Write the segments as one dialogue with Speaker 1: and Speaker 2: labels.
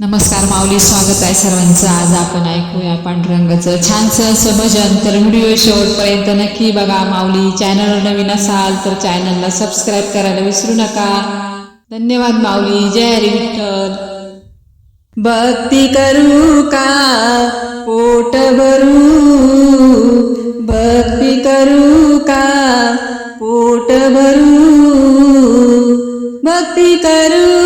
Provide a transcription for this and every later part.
Speaker 1: नमस्कार माऊली स्वागत आहे सर्वांचं. आज आपण ऐकूया पांडुरंगाचं छानसं असं भजन तर व्हिडिओ शेवटपर्यंत नक्की बघा माऊली. चॅनलवर नवीन असाल तर चॅनलला सबस्क्राईब करायला विसरू नका. धन्यवाद माऊली. जय हरी विठ्ठल. भक्ती करू का? पोट भरू? भक्ती करू का? पोट भरू? भक्ती करू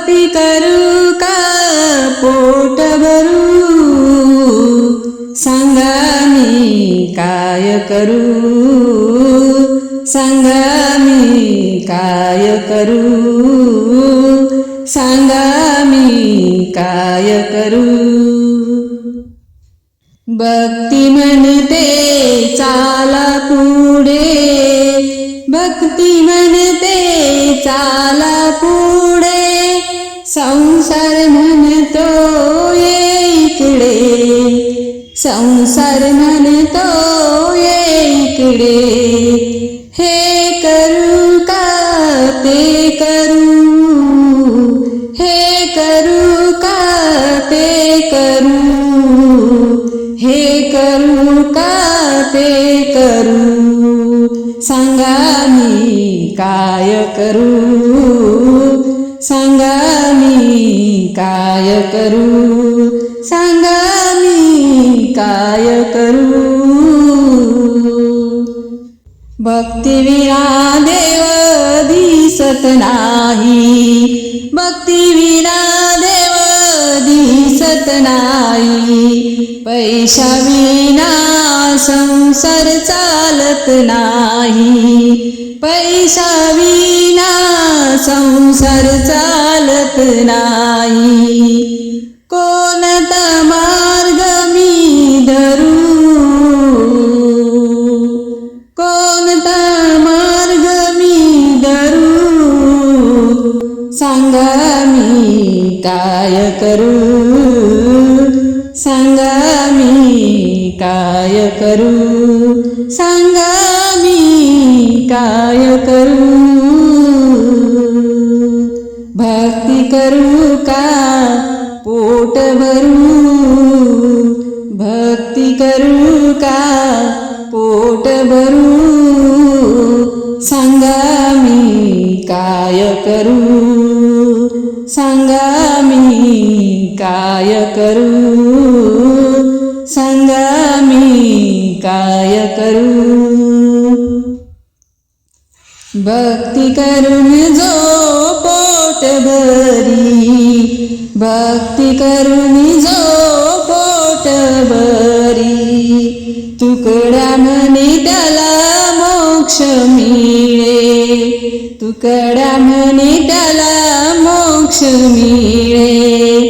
Speaker 1: भक्ती करू का? पोट भरू? सांगा मी काय करू? सांगा मी काय करू? सांगा मी काय करू? भक्ती म्हणते चाला पुढे. भक्ती म्हणते चाला पुढे. संसार म्हणतो ये इकडे. संसार म्हणतो ये इकडे. हे करू का ते करू? हे करू का ते करू? हे करू का ते करू? सांगा मी काय करू? करू? सांगा मी काय करू? भक्तिविना देव दिसत नाही. भक्तिविना देव दिसत नाही. पैशाविना संसार चालत नाही. पैशाविना संसार चालत नाही. कोणता मार्ग मी धरू? कोणता मार्ग मी धरू? सांगा मी काय करू? सांगा मी काय करू? सांगा मी काय करू? भक्ती करू का पोट भरू? सांगा मी काय करू? सांगा मी काय करू? सांगा मी काय करू? भक्ती करून जो पोट भरी भक्ती करून जो पोट भरी તુકડા મને ડલા મોક્ષ મીળે. તુકડા મને ડલા મોક્ષ મીળે.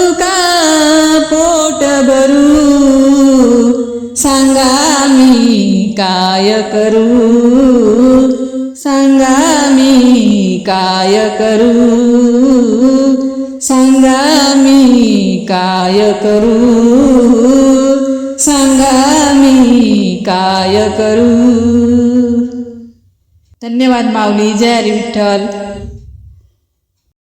Speaker 1: करू? सांगा मी काय करू? सांगा मी काय करू? सांगा मी काय करू? धन्यवाद माऊली जय हरी विठ्ठल.